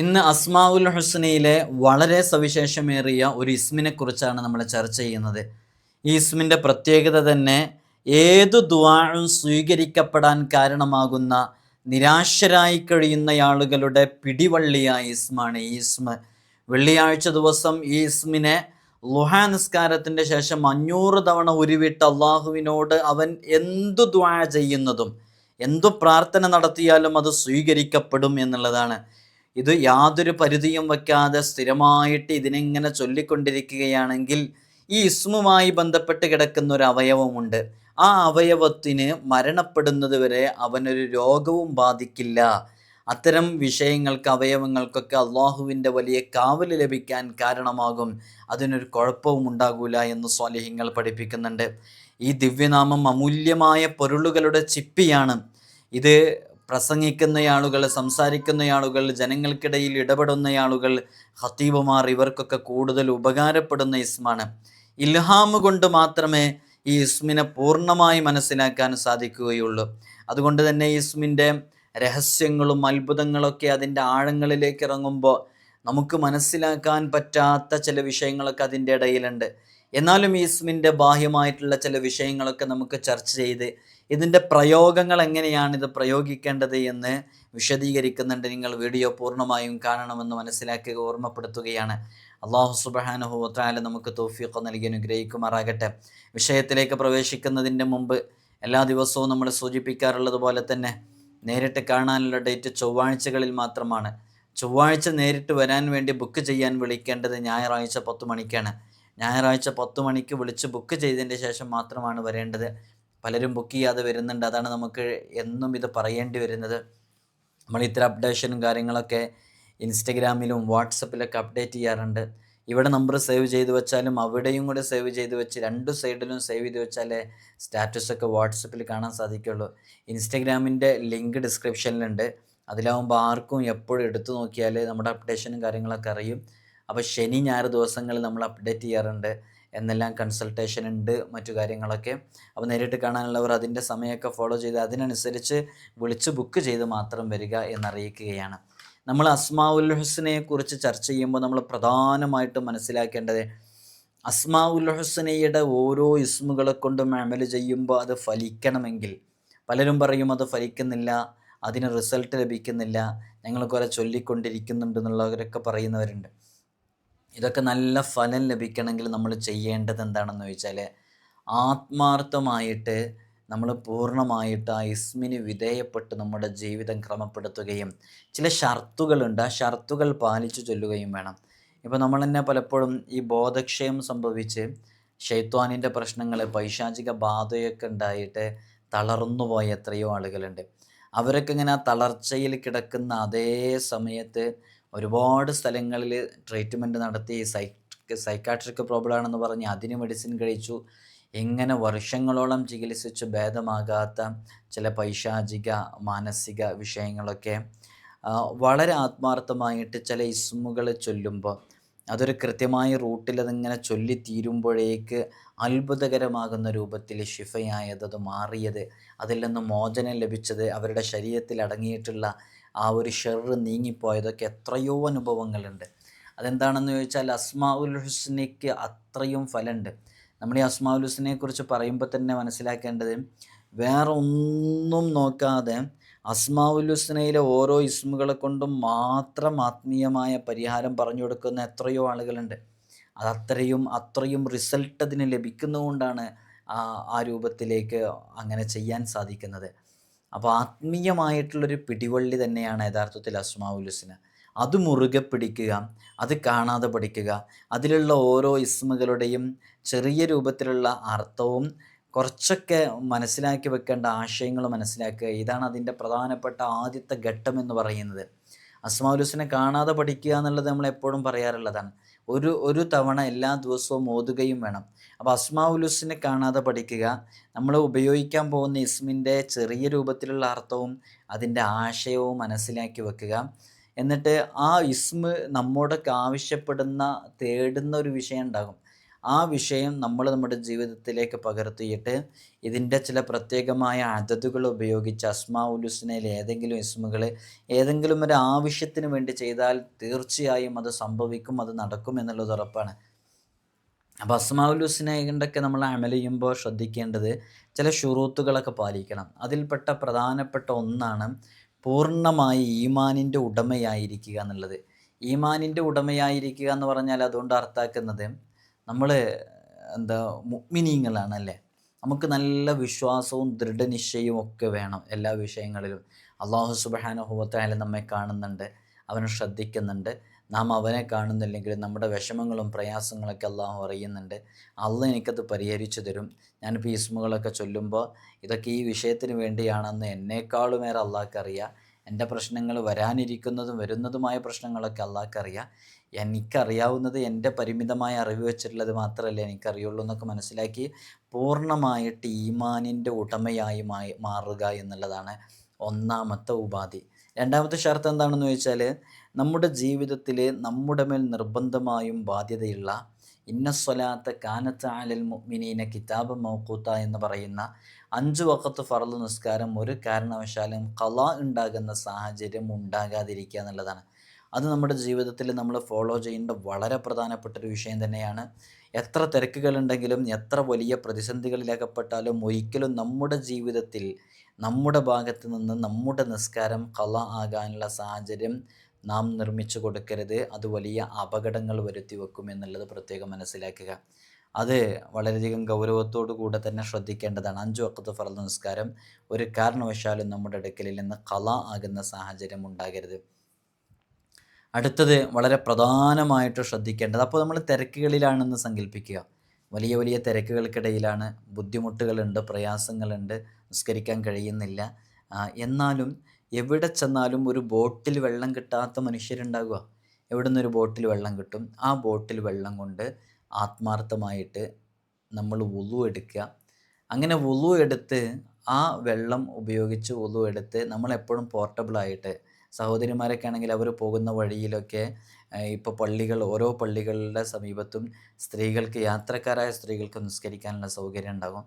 ഇന്ന് അസ്മാഉൽ ഹുസ്നയിലെ വളരെ സവിശേഷമേറിയ ഒരു ഇസ്മിനെ കുറിച്ചാണ് നമ്മൾ ചർച്ച ചെയ്യുന്നത്. ഈ ഇസ്മിന്റെ പ്രത്യേകത തന്നെ ഏതു ദ്വാഴും സ്വീകരിക്കപ്പെടാൻ കാരണമാകുന്ന നിരാശരായി കഴിയുന്ന ആളുകളുടെ പിടിവള്ളിയായ ഇസ്മാണ് ഈ ഇസ്മ. വെള്ളിയാഴ്ച ദിവസം ഈ ഇസ്മിനെ ലുഹാ നിസ്കാരത്തിന്റെ ശേഷം അഞ്ഞൂറ് തവണ ഉരുവിട്ട് അള്ളാഹുവിനോട് അവൻ എന്തു ദ്വാ ചെയ്യുന്നതും എന്തു പ്രാർത്ഥന നടത്തിയാലും അത് സ്വീകരിക്കപ്പെടും എന്നുള്ളതാണ്. ഇത് യാതൊരു പരിധിയും വയ്ക്കാതെ സ്ഥിരമായിട്ട് ഇതിനെങ്ങനെ ചൊല്ലിക്കൊണ്ടിരിക്കുകയാണെങ്കിൽ ഈ ഇസ്മുമായി ബന്ധപ്പെട്ട് കിടക്കുന്ന ഒരു അവയവമുണ്ട്. ആ അവയവത്തിന് മരണപ്പെടുന്നത് വരെ അവനൊരു രോഗവും ബാധിക്കില്ല. അത്തരം വിഷയങ്ങൾക്ക് അവയവങ്ങൾക്കൊക്കെ അള്ളാഹുവിന്റെ വലിയ കാവൽ ലഭിക്കാൻ കാരണമാകും. അതിനൊരു കുഴപ്പവും ഉണ്ടാകൂല എന്ന് സ്വാലിഹ്യങ്ങൾ പഠിപ്പിക്കുന്നുണ്ട്. ഈ ദിവ്യനാമം അമൂല്യമായ പൊരുളുകളുടെ ചിപ്പിയാണ്. ഇത് പ്രസംഗിക്കുന്ന സംസാരിക്കുന്നയാളുകൾ ജനങ്ങൾക്കിടയിൽ ഇടപെടുന്നയാളുകൾ ഹത്തീബുമാർ ഇവർക്കൊക്കെ കൂടുതൽ ഉപകാരപ്പെടുന്ന ഇസ്മാണ്. ഇൽഹാമ് കൊണ്ട് മാത്രമേ ഈ ഇസ്മിനെ പൂർണമായി മനസ്സിലാക്കാൻ സാധിക്കുകയുള്ളൂ. അതുകൊണ്ട് തന്നെ ഇസ്മിന്റെ രഹസ്യങ്ങളും അത്ഭുതങ്ങളൊക്കെ അതിന്റെ ആഴങ്ങളിലേക്ക് ഇറങ്ങുമ്പോൾ നമുക്ക് മനസ്സിലാക്കാൻ പറ്റാത്ത ചില വിഷയങ്ങളൊക്കെ അതിന്റെ ഇടയിലുണ്ട്. എന്നാലും ഈ ഇസ്മിന്റെ ബാഹ്യമായിട്ടുള്ള ചില വിഷയങ്ങളൊക്കെ നമുക്ക് ചർച്ച ചെയ്ത് ഇതിന്റെ പ്രയോഗങ്ങൾ എങ്ങനെയാണ് ഇത് പ്രയോഗിക്കേണ്ടത് എന്ന് വിശദീകരിക്കുന്നുണ്ട്. നിങ്ങൾ വീഡിയോ പൂർണമായും കാണണമെന്ന് മനസ്സിലാക്കി ഓർമ്മപ്പെടുത്തുകയാണ്. അള്ളാഹു സുബഹാനുഹുത്താല നമുക്ക് തോഫിയൊക്കെ നൽകി അനുഗ്രഹിക്കുമാറാകട്ടെ. വിഷയത്തിലേക്ക് പ്രവേശിക്കുന്നതിന്റെ മുമ്പ് എല്ലാ ദിവസവും നമ്മൾ സൂചിപ്പിക്കാറുള്ളത് പോലെ തന്നെ നേരിട്ട് കാണാനുള്ള ഡേറ്റ് ചൊവ്വാഴ്ചകളിൽ മാത്രമാണ്. ചൊവ്വാഴ്ച നേരിട്ട് വരാൻ വേണ്ടി ബുക്ക് ചെയ്യാൻ വിളിക്കേണ്ടത് ഞായറാഴ്ച പത്ത് മണിക്കാണ്. ഞായറാഴ്ച പത്ത് മണിക്ക് വിളിച്ച് ബുക്ക് ചെയ്തതിന്റെ ശേഷം മാത്രമാണ് വരേണ്ടത്. പലരും ബുക്ക് ചെയ്യാതെ വരുന്നുണ്ട്. അതാണ് നമുക്ക് എന്നും ഇത് പറയേണ്ടി വരുന്നത്. നമ്മൾ ഇത്ര അപ്ഡേഷനും കാര്യങ്ങളൊക്കെ ഇൻസ്റ്റഗ്രാമിലും വാട്സപ്പിലൊക്കെ അപ്ഡേറ്റ് ചെയ്യാറുണ്ട്. ഇവിടെ നമ്പർ സേവ് ചെയ്ത് വെച്ചാലും അവിടെയും കൂടെ സേവ് ചെയ്ത് വെച്ച് രണ്ട് സൈഡിലും സേവ് ചെയ്ത് വെച്ചാലേ സ്റ്റാറ്റസൊക്കെ വാട്സപ്പിൽ കാണാൻ സാധിക്കുള്ളൂ. ഇൻസ്റ്റഗ്രാമിന്റെ ലിങ്ക് ഡിസ്ക്രിപ്ഷനിലുണ്ട് അതിലാവുമ്പോൾ ആർക്കും എപ്പോഴും എടുത്തു നോക്കിയാൽ നമ്മുടെ അപ്ഡേഷനും കാര്യങ്ങളൊക്കെ അറിയും. അപ്പോൾ ശനി ഞായർ ദിവസങ്ങളിൽ നമ്മൾ അപ്ഡേറ്റ് ചെയ്യാറുണ്ട്. എന്നെല്ലാം കൺസൾട്ടേഷൻ ഉണ്ട് മറ്റു കാര്യങ്ങളൊക്കെ. അപ്പോൾ നേരിട്ട് കാണാനുള്ളവർ അതിന്റെ സമയമൊക്കെ ഫോളോ ചെയ്ത് അതിനനുസരിച്ച് വിളിച്ച് ബുക്ക് ചെയ്ത് മാത്രം വരിക എന്നറിയിക്കുകയാണ്. നമ്മൾ അസ്മാഉൽ ഹുസ്നയെ കുറിച്ച് ചർച്ച ചെയ്യുമ്പോൾ നമ്മൾ പ്രധാനമായിട്ടും മനസ്സിലാക്കേണ്ടത് അസ്മാഉൽ ഹുസ്നയുടെ ഓരോ ഇസ്മുകളെ കൊണ്ടും അമൽ ചെയ്യുമ്പോൾ അത് ഫലിക്കണമെങ്കിൽ. പലരും പറയും അത് ഫലിക്കുന്നില്ല അതിന് റിസൾട്ട് ലഭിക്കുന്നില്ല ഞങ്ങൾ കുറെ ചൊല്ലിക്കൊണ്ടിരിക്കുന്നുണ്ട് എന്നുള്ളവരൊക്കെ പറയുന്നവരുണ്ട്. ഇതൊക്കെ നല്ല ഫലം ലഭിക്കണമെങ്കിൽ നമ്മൾ ചെയ്യേണ്ടത് എന്താണെന്ന് ചോദിച്ചാൽ ആത്മാർത്ഥമായിട്ട് നമ്മൾ പൂർണമായിട്ട് ആ ഇസ്മിന് വിധേയപ്പെട്ട് നമ്മുടെ ജീവിതം ക്രമപ്പെടുത്തുകയും ചില ഷർത്തുകളുണ്ട്. ആ ഷർത്തുകൾ പാലിച്ചു ചൊല്ലുകയും വേണം. ഇപ്പോൾ നമ്മൾ തന്നെ പലപ്പോഴും ഈ ബോധക്ഷയം സംഭവിച്ച് ഷെയ്ത്വാനിന്റെ പ്രശ്നങ്ങൾ പൈശാചിക ബാധയൊക്കെ ഉണ്ടായിട്ട് തളർന്നു പോയ എത്രയോ ആളുകളുണ്ട്. അവരൊക്കെ ഇങ്ങനെ ആ തളർച്ചയിൽ കിടക്കുന്ന അതേ സമയത്ത് ഒരുപാട് സ്ഥലങ്ങളിൽ ട്രീറ്റ്മെന്റ് നടത്തി. സൈക്ക് സൈക്കാട്രിക് പ്രോബ്ലം ആണെന്ന് പറഞ്ഞ് അതിന് മെഡിസിൻ കഴിച്ചു. എങ്ങനെ വർഷങ്ങളോളം ചികിത്സിച്ച് ഭേദമാകാത്ത ചില പൈശാചിക മാനസിക വിഷയങ്ങളൊക്കെ വളരെ ആത്മാർത്ഥമായിട്ട് ചില ഇസ്മുകൾ ചൊല്ലുമ്പോൾ അതൊരു കൃത്യമായ റൂട്ടിൽ അതിങ്ങനെ ചൊല്ലി തീരുമ്പോഴേക്ക് അത്ഭുതകരമാകുന്ന രൂപത്തിൽ ശിഫയായത് അത് മാറിയത് അതിൽ നിന്ന് മോചനം ലഭിച്ചത് അവരുടെ ശരീരത്തിൽ അടങ്ങിയിട്ടുള്ള ആ ഒരു ഷെറ് നീങ്ങിപ്പോയതൊക്കെ എത്രയോ അനുഭവങ്ങളുണ്ട്. അതെന്താണെന്ന് ചോദിച്ചാൽ അസ്മാഉൽ ഹുസ്നയ്ക്ക് അത്രയും ഫലമുണ്ട്. നമ്മൾ ഈ അസ്മാ ഉൽ ഹുസ്നെ കുറിച്ച് പറയുമ്പോൾ തന്നെ മനസ്സിലാക്കേണ്ടത് വേറെ ഒന്നും നോക്കാതെ അസ്മാഉൽ ഹുസ്നയിലെ ഓരോ ഇസ്മുകളെ കൊണ്ടും മാത്രം ആത്മീയമായ പരിഹാരം പറഞ്ഞു കൊടുക്കുന്ന എത്രയോ ആളുകളുണ്ട്. അതത്രയും അത്രയും റിസൾട്ട് അതിന് ലഭിക്കുന്നതുകൊണ്ടാണ് ആ രൂപത്തിലേക്ക് അങ്ങനെ ചെയ്യാൻ സാധിക്കുന്നത്. അപ്പോൾ ആത്മീയമായിട്ടുള്ളൊരു പിടിവള്ളി തന്നെയാണ് യഥാർത്ഥത്തിൽ അസ്മാവുലുസിന് അത് മുറുകെ പിടിക്കുക അത് കാണാതെ പഠിക്കുക അതിലുള്ള ഓരോ ഇസ്മുകളുടെയും ചെറിയ രൂപത്തിലുള്ള അർത്ഥവും കുറച്ചൊക്കെ മനസ്സിലാക്കി വെക്കേണ്ട ആശയങ്ങൾ മനസ്സിലാക്കുക. ഇതാണ് അതിന്റെ പ്രധാനപ്പെട്ട ആദ്യത്തെ ഘട്ടം എന്ന് പറയുന്നത്. അസ്മാവുലുസിനെ കാണാതെ പഠിക്കുക എന്നുള്ളത് നമ്മൾ എപ്പോഴും പറയാറുള്ളതാണ്. ഒരു ഒരു തവണ എല്ലാ ദിവസവും ഓതുകയും വേണം. അപ്പോൾ അസ്മാവുലുസിനെ കാണാതെ പഠിക്കുക. നമ്മൾ ഉപയോഗിക്കാൻ പോകുന്ന ഇസ്മിന്റെ ചെറിയ രൂപത്തിലുള്ള അർത്ഥവും അതിന്റെ ആശയവും മനസ്സിലാക്കി വെക്കുക. എന്നിട്ട് ആ ഇസ്മ് നമ്മോടൊക്കെ ആവശ്യപ്പെടുന്ന തേടുന്ന ഒരു വിഷയം ഉണ്ടാകും. ആ വിഷയം നമ്മൾ നമ്മുടെ ജീവിതത്തിലേക്ക് പകർത്തിയിട്ട് ഇതിന്റെ ചില പ്രത്യേകമായ അതതുകൾ ഉപയോഗിച്ച് അസ്മാഉലുസ്നയിൽ ഏതെങ്കിലും ഇസ്മുകൾ ഏതെങ്കിലും ഒരു ആവശ്യത്തിന് വേണ്ടി ചെയ്താൽ തീർച്ചയായും അത് സംഭവിക്കും അത് നടക്കും എന്നുള്ളത് ഉറപ്പാണ്. അപ്പോൾ അസ്മാഉലുസ്നയുണ്ടൊക്കെ നമ്മൾ അമൽ ചെയ്യുമ്പോൾ ശ്രദ്ധിക്കേണ്ടത് ചില ഷുറൂത്തുകളൊക്കെ പാലിക്കണം. അതിൽപ്പെട്ട പ്രധാനപ്പെട്ട ഒന്നാണ് പൂർണമായി ഈമാനിന്റെ ഉടമയായിരിക്കുക എന്നുള്ളത്. ഈമാനിന്റെ ഉടമയായിരിക്കുക എന്ന് പറഞ്ഞാൽ അതുകൊണ്ട് അർത്ഥാക്കുന്നത് നമ്മൾ എന്താ മുക്മിനീങ്ങളാണ് അല്ലേ? നമുക്ക് നല്ല വിശ്വാസവും ദൃഢനിശ്ചയവും ഒക്കെ വേണം എല്ലാ വിഷയങ്ങളിലും. അള്ളാഹു സുബാനുഭവത്തായാലും നമ്മെ കാണുന്നുണ്ട് അവനെ ശ്രദ്ധിക്കുന്നുണ്ട്. നാം അവനെ കാണുന്നില്ലെങ്കിൽ നമ്മുടെ വിഷമങ്ങളും പ്രയാസങ്ങളൊക്കെ അള്ളാഹു അറിയുന്നുണ്ട്. അള്ള എനിക്കത് പരിഹരിച്ചു തരും. ഞാനിപ്പോൾ ഈസ്മുകളൊക്കെ ചൊല്ലുമ്പോൾ ഇതൊക്കെ ഈ വിഷയത്തിന് വേണ്ടിയാണെന്ന് എന്നേക്കാളുമേറെ അള്ളാഹ്ക്കറിയാം എന്റെ പ്രശ്നങ്ങൾ വരാനിരിക്കുന്നതും വരുന്നതുമായ പ്രശ്നങ്ങളൊക്കെ അള്ളാഹ്ക്ക് അറിയാം. എനിക്കറിയാവുന്നത് എന്റെ പരിമിതമായ അറിവ് വെച്ചിട്ടുള്ളത് മാത്രമല്ല എനിക്കറിയുള്ളൂ എന്നൊക്കെ മനസ്സിലാക്കി പൂർണമായിട്ട് ഈമാനിന്റെ ഉടമയായി മാറുക എന്നുള്ളതാണ് ഒന്നാമത്തെ ഉപാധി. രണ്ടാമത്തെ ഷർത്ത് എന്താണെന്ന് ചോദിച്ചാൽ നമ്മുടെ ജീവിതത്തിൽ നമ്മുടെ മേൽ നിർബന്ധമായും ബാധ്യതയുള്ള ഇന്നസ്വലാത്ത കാനത്ത് ആലൽ മുഅ്മിനീന കിതാബ് മൗക്കൂത്ത എന്ന് പറയുന്ന അഞ്ച് വക്കത്ത് ഫറൽ നിസ്കാരം ഒരു കാരണവശാലും കല ഉണ്ടാകുന്ന സാഹചര്യം ഉണ്ടാകാതിരിക്കുക എന്നുള്ളതാണ്. അത് നമ്മുടെ ജീവിതത്തിൽ നമ്മൾ ഫോളോ ചെയ്യേണ്ട വളരെ പ്രധാനപ്പെട്ട ഒരു വിഷയം തന്നെയാണ്. എത്ര തിരക്കുകളുണ്ടെങ്കിലും എത്ര വലിയ പ്രതിസന്ധികളിലകപ്പെട്ടാലും ഒരിക്കലും നമ്മുടെ ജീവിതത്തിൽ നമ്മുടെ ഭാഗത്ത് നിന്ന് നമ്മുടെ നിസ്കാരം കല ആകാനുള്ള സാഹചര്യം നാം നിർമ്മിച്ചു കൊടുക്കരുത്. അത് വലിയ അപകടങ്ങൾ വരുത്തി വെക്കും എന്നുള്ളത് പ്രത്യേകം മനസ്സിലാക്കുക. അത് വളരെയധികം ഗൗരവത്തോടു കൂടെ തന്നെ ശ്രദ്ധിക്കേണ്ടതാണ്. അഞ്ചു വക്കത്ത് ഫറൽ നിസ്കാരം ഒരു കാരണവശാലും നമ്മുടെ അടുക്കലിൽ നിന്ന് കല ആകുന്ന സാഹചര്യം ഉണ്ടാകരുത്. അടുത്തത് വളരെ പ്രധാനമായിട്ട് ശ്രദ്ധിക്കേണ്ടത്. അപ്പോൾ നമ്മൾ തിരക്കുകളിലാണെന്ന് സങ്കല്പിക്കുക. വലിയ വലിയ തിരക്കുകൾക്കിടയിലാണ് ബുദ്ധിമുട്ടുകളുണ്ട് പ്രയാസങ്ങളുണ്ട് നിസ്കരിക്കാൻ കഴിയുന്നില്ല. എന്നാലും എവിടെ ചെന്നാലും ഒരു ബോട്ടിൽ വെള്ളം കിട്ടാത്ത മനുഷ്യരുണ്ടാകുക എവിടെ നിന്നൊരു ബോട്ടിൽ വെള്ളം കിട്ടും? ആ ബോട്ടിൽ വെള്ളം കൊണ്ട് ആത്മാർത്ഥമായിട്ട് നമ്മൾ വുളു എടുക്കുക. അങ്ങനെ വുളു എടുത്ത് ആ വെള്ളം ഉപയോഗിച്ച് വുളു എടുത്ത് നമ്മളെപ്പോഴും പോർട്ടബിളായിട്ട് സഹോദരിമാരൊക്കെ ആണെങ്കിൽ അവർ പോകുന്ന വഴിയിലൊക്കെ ഇപ്പോൾ പള്ളികൾ ഓരോ പള്ളികളുടെ സമീപത്തും സ്ത്രീകൾക്ക് യാത്രക്കാരായ സ്ത്രീകൾക്ക് നിസ്കരിക്കാനുള്ള സൗകര്യം ഉണ്ടാകും.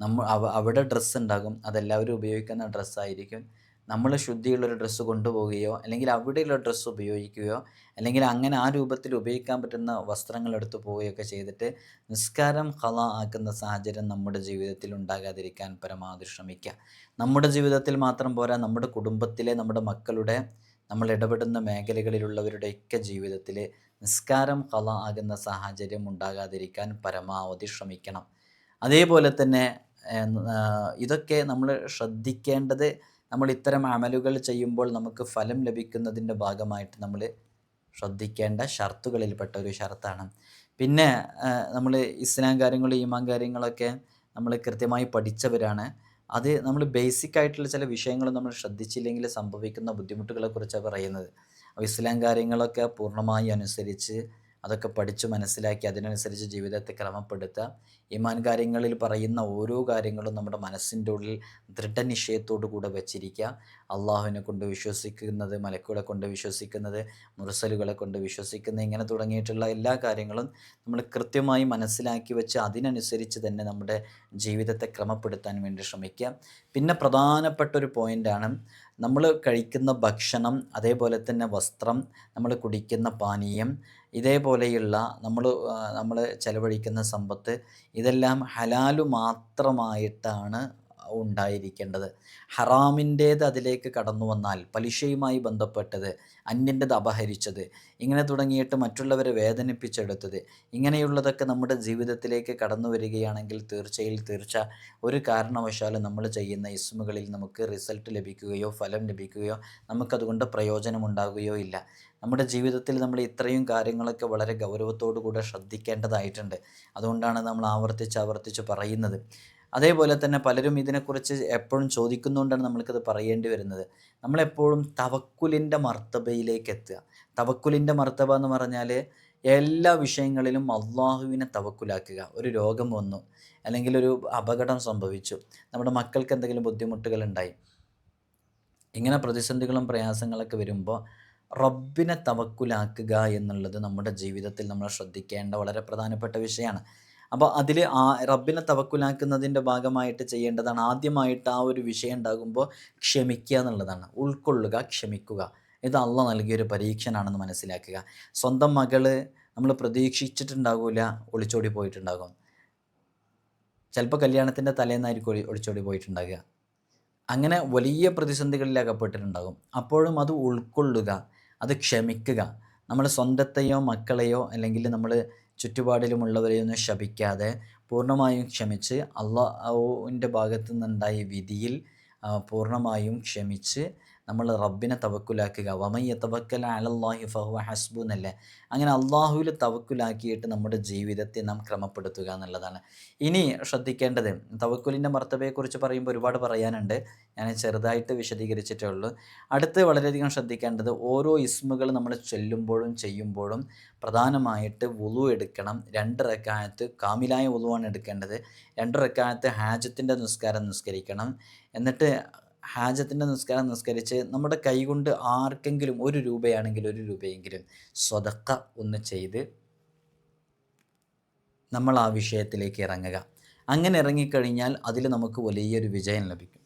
നമ്മൾ അവിടെ ഡ്രസ്സ് ഉണ്ടാകും. അതെല്ലാവരും ഉപയോഗിക്കുന്ന ഡ്രസ്സായിരിക്കും. നമ്മൾ ശുദ്ധിയുള്ളൊരു ഡ്രസ്സ് കൊണ്ടുപോവുകയോ അല്ലെങ്കിൽ അവിടെയുള്ള ഡ്രസ്സ് ഉപയോഗിക്കുകയോ അല്ലെങ്കിൽ അങ്ങനെ ആ രൂപത്തിൽ ഉപയോഗിക്കാൻ പറ്റുന്ന വസ്ത്രങ്ങൾ എടുത്തു പോവുകയൊക്കെ ചെയ്തിട്ട് നിസ്കാരം ഹല ആക്കുന്ന സാഹചര്യം നമ്മുടെ ജീവിതത്തിൽ ഉണ്ടാകാതിരിക്കാൻ പരമാവധി ശ്രമിക്കുക നമ്മുടെ ജീവിതത്തിൽ മാത്രം പോരാ നമ്മുടെ കുടുംബത്തിലെ നമ്മുടെ മക്കളുടെ നമ്മൾ ഇടപെടുന്ന മേഖലകളിലുള്ളവരുടെയൊക്കെ ജീവിതത്തിൽ നിസ്കാരം കല ആകുന്ന സാഹചര്യം ഉണ്ടാകാതിരിക്കാൻ പരമാവധി ശ്രമിക്കണം അതേപോലെ തന്നെ ഇതൊക്കെ നമ്മൾ ശ്രദ്ധിക്കേണ്ടത് നമ്മൾ ഇത്തരം അമലുകൾ ചെയ്യുമ്പോൾ നമുക്ക് ഫലം ലഭിക്കുന്നതിന്റെ ഭാഗമായിട്ട് നമ്മൾ ശ്രദ്ധിക്കേണ്ട ഷർത്തുകളിൽപ്പെട്ട ഒരു ഷർത്താണ്. പിന്നെ നമ്മൾ ഇസ്ലാം കാര്യങ്ങൾ ഈമാൻ കാര്യങ്ങളൊക്കെ നമ്മൾ കൃത്യമായി പഠിച്ചവരാണ്. അത് നമ്മൾ ബേസിക് ആയിട്ടുള്ള ചില വിഷയങ്ങൾ നമ്മൾ ശ്രദ്ധിച്ചില്ലെങ്കിൽ സംഭവിക്കുന്ന ബുദ്ധിമുട്ടുകളെ കുറിച്ചാണ് പറയുന്നത്. അപ്പോൾ ഇസ്ലാം കാര്യങ്ങളൊക്കെ പൂർണമായി അനുസരിച്ച് അതൊക്കെ പഠിച്ചു മനസ്സിലാക്കി അതിനനുസരിച്ച് ജീവിതത്തെ ക്രമപ്പെടുത്തുക. ഇമാൻ കാര്യങ്ങളിൽ പറയുന്ന ഓരോ കാര്യങ്ങളും നമ്മുടെ മനസ്സിന്റെ ഉള്ളിൽ ദൃഢനിശ്ചയത്തോടു കൂടെ വെച്ചിരിക്കുക. അള്ളാഹുവിനെ കൊണ്ട് വിശ്വസിക്കുന്നത് മലക്കുകളെ കൊണ്ട് വിശ്വസിക്കുന്നത് മുറസലുകളെ കൊണ്ട് വിശ്വസിക്കുന്നത് ഇങ്ങനെ തുടങ്ങിയിട്ടുള്ള എല്ലാ കാര്യങ്ങളും നമ്മൾ കൃത്യമായി മനസ്സിലാക്കി വെച്ച് അതിനനുസരിച്ച് തന്നെ നമ്മുടെ ജീവിതത്തെ ക്രമപ്പെടുത്താൻ വേണ്ടി ശ്രമിക്കുക. പിന്നെ പ്രധാനപ്പെട്ട ഒരു പോയിന്റാണ് നമ്മൾ കഴിക്കുന്ന ഭക്ഷണം അതേപോലെ തന്നെ വസ്ത്രം നമ്മൾ കുടിക്കുന്ന പാനീയം ഇതേപോലെയുള്ള നമ്മൾ നമ്മൾ ചിലവഴിക്കുന്ന സമ്പത്ത് ഇതെല്ലാം ഹലാലു മാത്രമായിട്ടാണ് ഉണ്ടായിരിക്കേണ്ടത്. ഹറാമിന്റേത് അതിലേക്ക് കടന്നു വന്നാൽ പലിശയുമായി ബന്ധപ്പെട്ടത് അന്യന്റെത് അപഹരിച്ചത് ഇങ്ങനെ തുടങ്ങിയിട്ട് മറ്റുള്ളവരെ വേദനിപ്പിച്ചെടുത്തത് ഇങ്ങനെയുള്ളതൊക്കെ നമ്മുടെ ജീവിതത്തിലേക്ക് കടന്നു വരികയാണെങ്കിൽ തീർച്ചയിൽ തീർച്ച ഒരു കാരണവശാലും നമ്മൾ ചെയ്യുന്ന ഇസ്മുകളിൽ നമുക്ക് റിസൾട്ട് ലഭിക്കുകയോ ഫലം ലഭിക്കുകയോ നമുക്കതുകൊണ്ട് പ്രയോജനമുണ്ടാകുകയോ ഇല്ല. നമ്മുടെ ജീവിതത്തിൽ നമ്മൾ ഇത്രയും കാര്യങ്ങളൊക്കെ വളരെ ഗൗരവത്തോടു കൂടെ ശ്രദ്ധിക്കേണ്ടതായിട്ടുണ്ട്. അതുകൊണ്ടാണ് നമ്മൾ ആവർത്തിച്ച് ആവർത്തിച്ച് പറയുന്നത്. അതേപോലെ തന്നെ പലരും ഇതിനെക്കുറിച്ച് എപ്പോഴും ചോദിക്കുന്നുകൊണ്ടാണ് നമ്മൾക്കത് പറയേണ്ടി വരുന്നത്. നമ്മളെപ്പോഴും തവക്കുലിന്റെ മർത്തബയിലേക്ക് എത്തുക. തവക്കുലിന്റെ മർത്തബ എന്ന് പറഞ്ഞാൽ എല്ലാ വിഷയങ്ങളിലും അള്ളാഹുവിനെ തവക്കുലാക്കുക. ഒരു രോഗം വന്നു അല്ലെങ്കിൽ ഒരു അപകടം സംഭവിച്ചു നമ്മുടെ മക്കൾക്ക് എന്തെങ്കിലും ബുദ്ധിമുട്ടുകൾ ഉണ്ടായി ഇങ്ങനെ പ്രതിസന്ധികളും പ്രയാസങ്ങളൊക്കെ വരുമ്പോൾ റബ്ബിനെ തവക്കുലാക്കുക എന്നുള്ളത് നമ്മുടെ ജീവിതത്തിൽ നമ്മൾ ശ്രദ്ധിക്കേണ്ട വളരെ പ്രധാനപ്പെട്ട വിഷയമാണ്. അപ്പോൾ അതിൽ ആ റബ്ബിനെ തവക്കുലാക്കുന്നതിന്റെ ഭാഗമായിട്ട് ചെയ്യേണ്ടതാണ്. ആദ്യമായിട്ട് ആ ഒരു വിഷയം ഉണ്ടാകുമ്പോൾ ക്ഷമിക്കുക എന്നുള്ളതാണ്. ഉൾക്കൊള്ളുക ക്ഷമിക്കുക. ഇത് അള്ള നൽകിയൊരു പരീക്ഷനാണെന്ന് മനസ്സിലാക്കുക. സ്വന്തം മകൾ നമ്മൾ പ്രതീക്ഷിച്ചിട്ടുണ്ടാകില്ല ഒളിച്ചോടി പോയിട്ടുണ്ടാകും. ചിലപ്പോൾ കല്യാണത്തിന്റെ തലേന്നായിരിക്കും ഒളി ഒളിച്ചോടി പോയിട്ടുണ്ടാകുക അങ്ങനെ വലിയ പ്രതിസന്ധികളിൽ അകപ്പെട്ടിട്ടുണ്ടാകും. അപ്പോഴും അത് ഉൾക്കൊള്ളുക അത് ക്ഷമിക്കുക. നമ്മൾ സ്വന്തത്തെയോ മക്കളെയോ അല്ലെങ്കിൽ നമ്മൾ ചുറ്റുപാടിലുമുള്ളവരെയോ ഒന്നും ശപിക്കാതെ പൂർണമായും ക്ഷമിച്ച് അള്ളാഹുവിന്റെ ഭാഗത്തു നിന്നുണ്ടായ വിധിയിൽ പൂർണമായും ക്ഷമിച്ച് നമ്മൾ റബ്ബിനെ തവക്കുലാക്കുക. വമയ്യ തവക്കൽ അലല്ലാഹി ഫഹുവ ഹസ്ബു എന്നല്ലേ അങ്ങനെ അള്ളാഹുവിൽ തവക്കുലാക്കിയിട്ട് നമ്മുടെ ജീവിതത്തെ നാം ക്രമപ്പെടുത്തുക എന്നുള്ളതാണ്. ഇനി ശ്രദ്ധിക്കേണ്ടത് തവക്കുലിന്റെ മർത്തബയെക്കുറിച്ച് പറയുമ്പോൾ ഒരുപാട് പറയാനുണ്ട്. ഞാൻ ചെറുതായിട്ട് വിശദീകരിച്ചിട്ടേ ഉള്ളൂ അടുത്ത് വളരെയധികം ശ്രദ്ധിക്കേണ്ടത് ഓരോ ഇസ്മുകൾ നമ്മൾ ചൊല്ലുമ്പോഴും ചെയ്യുമ്പോഴും പ്രധാനമായിട്ട് വുളു എടുക്കണം. രണ്ട് റക്കായത്ത് കാമിലായ വുളുവാണ് എടുക്കേണ്ടത്. രണ്ട് റക്കായത്ത് ഹാജത്തിന്റെ നിസ്കാരം നിസ്കരിക്കണം. എന്നിട്ട് ഹാജത്തിന്റെ നിസ്കാരം നിസ്കരിച്ച് നമ്മുടെ കൈകൊണ്ട് ആർക്കെങ്കിലും ഒരു രൂപയാണെങ്കിൽ ഒരു രൂപയെങ്കിലും സ്വതക്ക ഒന്ന് ചെയ്ത് നമ്മൾ ആ വിഷയത്തിലേക്ക് ഇറങ്ങുക. അങ്ങനെ ഇറങ്ങിക്കഴിഞ്ഞാൽ അതിൽ നമുക്ക് വലിയൊരു വിജയം ലഭിക്കും.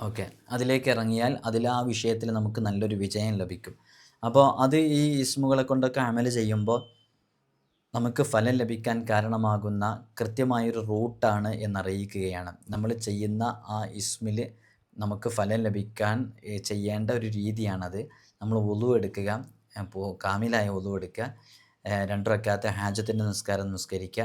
ഓക്കെ. അതിലേക്ക് ഇറങ്ങിയാൽ അതിൽ ആ വിഷയത്തിൽ നമുക്ക് നല്ലൊരു വിജയം ലഭിക്കും. അപ്പോൾ അത് ഈ ഇസ്മുകളെ കൊണ്ടൊക്കെ അമൽ ചെയ്യുമ്പോൾ നമുക്ക് ഫലം ലഭിക്കാൻ കാരണമാകുന്ന കൃത്യമായൊരു റൂട്ടാണ് എന്നറിയിക്കുകയാണ്. നമ്മൾ ചെയ്യുന്ന ആ ഇസ്മിൽ നമുക്ക് ഫലം ലഭിക്കാൻ ചെയ്യേണ്ട ഒരു രീതിയാണത്. നമ്മൾ ഒതുവെടുക്കുക എടുക്കുക അപ്പോൾ കാമിലായ ഒതുവെടുക്കുക എടുക്കുക ഏ, രണ്ട് റക്കാത്ത ഹാജത്തിന്റെ നിസ്കാരം നിസ്കരിക്കുക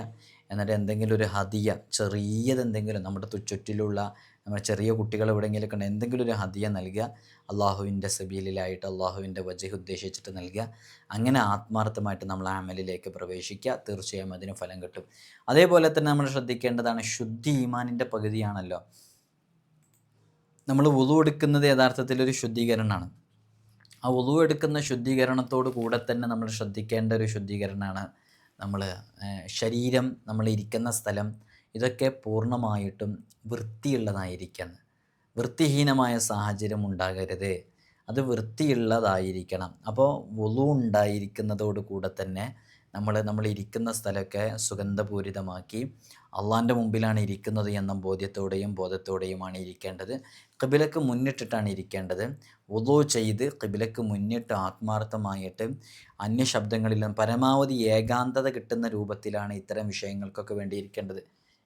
എന്നിട്ട് എന്തെങ്കിലും ഒരു ഹതിയ ചെറിയതെന്തെങ്കിലും നമ്മുടെ ചുറ്റിലുള്ള നമ്മുടെ ചെറിയ കുട്ടികൾ എവിടെയെങ്കിലുമൊക്കെ ഉണ്ട് എന്തെങ്കിലും ഒരു ഹതിയ നൽകുക അള്ളാഹുവിന്റെ സബീലിലായിട്ട് അള്ളാഹുവിന്റെ വജഹ് ഉദ്ദേശിച്ചിട്ട് നൽകുക. അങ്ങനെ ആത്മാർത്ഥമായിട്ട് നമ്മൾ അമലിലേക്ക് പ്രവേശിക്കുക. തീർച്ചയായും അതിന് ഫലം കിട്ടും. അതേപോലെ തന്നെ നമ്മൾ ശ്രദ്ധിക്കേണ്ടതാണ് ശുദ്ധി ഈമാനിന്റെ പകുതിയാണല്ലോ. നമ്മൾ വുളു എടുക്കുന്നത് യഥാർത്ഥത്തിൽ ഒരു ശുദ്ധീകരണമാണ്. ആ വുളു എടുക്കുന്ന ശുദ്ധീകരണത്തോട് കൂടെ തന്നെ നമ്മൾ ശ്രദ്ധിക്കേണ്ട ഒരു ശുദ്ധീകരണമാണ് നമ്മൾ ശരീരം നമ്മൾ ഇരിക്കുന്ന സ്ഥലം ഇതൊക്കെ പൂർണമായിട്ടും വൃത്തിയുള്ളതായിരിക്കണം. വൃത്തിഹീനമായ സാഹചര്യം ഉണ്ടാകരുത്. അത് വൃത്തിയുള്ളതായിരിക്കണം. അപ്പോൾ വുളു ഉണ്ടായിരിക്കുന്നതോട് കൂടെ തന്നെ നമ്മൾ നമ്മൾ ഇരിക്കുന്ന സ്ഥലമൊക്കെ സുഗന്ധപൂരിതമാക്കി അള്ളാന്റെ മുമ്പിലാണ് ഇരിക്കുന്നത് എന്ന ബോധ്യത്തോടെയും ബോധത്തോടെയുമാണ് ഇരിക്കേണ്ടത്. കിബിലക്ക് മുന്നിട്ടിട്ടാണ് ഇരിക്കേണ്ടത്. വുളു ചെയ്ത് കിബിലക്ക് മുന്നിട്ട് ആത്മാർത്ഥമായിട്ട് അന്യശബ്ദങ്ങളിലും പരമാവധി ഏകാന്തത കിട്ടുന്ന രൂപത്തിലാണ് ഇത്തരം വിഷയങ്ങൾക്കൊക്കെ വേണ്ടി ഇരിക്കേണ്ടത്.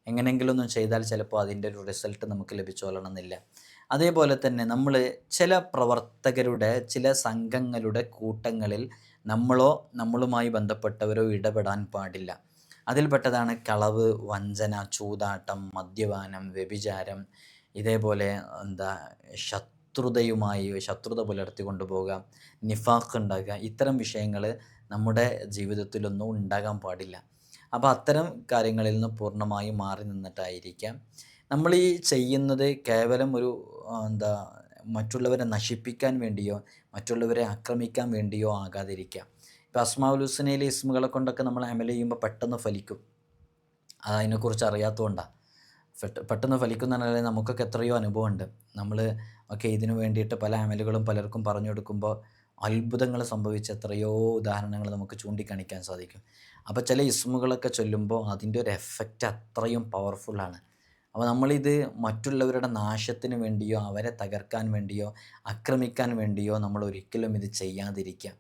എങ്ങനെയെങ്കിലും ഒന്നും ചെയ്താൽ ചിലപ്പോൾ അതിന്റെ ഒരു റിസൾട്ട് നമുക്ക് ലഭിച്ചോളണമെന്നില്ല. അതേപോലെ തന്നെ നമ്മൾ ചില പ്രവർത്തകരുടെ ചില സംഘങ്ങളുടെ കൂട്ടങ്ങളിൽ നമ്മളോ നമ്മളുമായി ബന്ധപ്പെട്ടവരോ ഇടപെടാൻ പാടില്ല. അതിൽപ്പെട്ടതാണ് കളവ് വഞ്ചന ചൂതാട്ടം മദ്യപാനം വ്യഭിചാരം ഇതേപോലെ എന്താ ശത്രുതയുമായി ശത്രുത പുലർത്തി കൊണ്ടുപോകുക നിഫാഖ് ഉണ്ടാക്കുക. ഇത്തരം വിഷയങ്ങൾ നമ്മുടെ ജീവിതത്തിലൊന്നും ഉണ്ടാകാൻ പാടില്ല. അപ്പോൾ അത്തരം കാര്യങ്ങളിൽ നിന്ന് പൂർണമായും മാറി നിന്നിട്ടായിരിക്കാം. നമ്മൾ ഈ ചെയ്യുന്നത് കേവലം ഒരു എന്താ മറ്റുള്ളവരെ നശിപ്പിക്കാൻ വേണ്ടിയോ മറ്റുള്ളവരെ ആക്രമിക്കാൻ വേണ്ടിയോ ആകാതിരിക്കാം. ഇപ്പോൾ ഹുസ്നയിലെ ഇസ്മുകളെ കൊണ്ടൊക്കെ നമ്മൾ അമൽ ചെയ്യുമ്പോൾ പെട്ടെന്ന് ഫലിക്കും. അതിനെക്കുറിച്ച് അറിയാത്തതുകൊണ്ടാണ് പെട്ടെന്ന് ഫലിക്കുന്ന പറഞ്ഞാൽ നമുക്കൊക്കെ എത്രയോ അനുഭവമുണ്ട്. നമ്മൾ ഒക്കെ ഇതിനു വേണ്ടിയിട്ട് പല അമലുകളും പലർക്കും പറഞ്ഞു കൊടുക്കുമ്പോൾ അത്ഭുതങ്ങൾ സംഭവിച്ച എത്രയോ ഉദാഹരണങ്ങൾ നമുക്ക് ചൂണ്ടിക്കാണിക്കാൻ സാധിക്കും. അപ്പോൾ ചില ഇസ്മുകളൊക്കെ ചൊല്ലുമ്പോൾ അതിന്റെ ഒരു എഫക്റ്റ് അത്രയും പവർഫുള്ളാണ് അപ്പോൾ നമ്മളിത് മറ്റുള്ളവരുടെ നാശത്തിന് വേണ്ടിയോ അവരെ തകർക്കാൻ വേണ്ടിയോ ആക്രമിക്കാൻ വേണ്ടിയോ നമ്മൾ ഒരിക്കലും ഇത് ചെയ്യാതിരിക്കുക.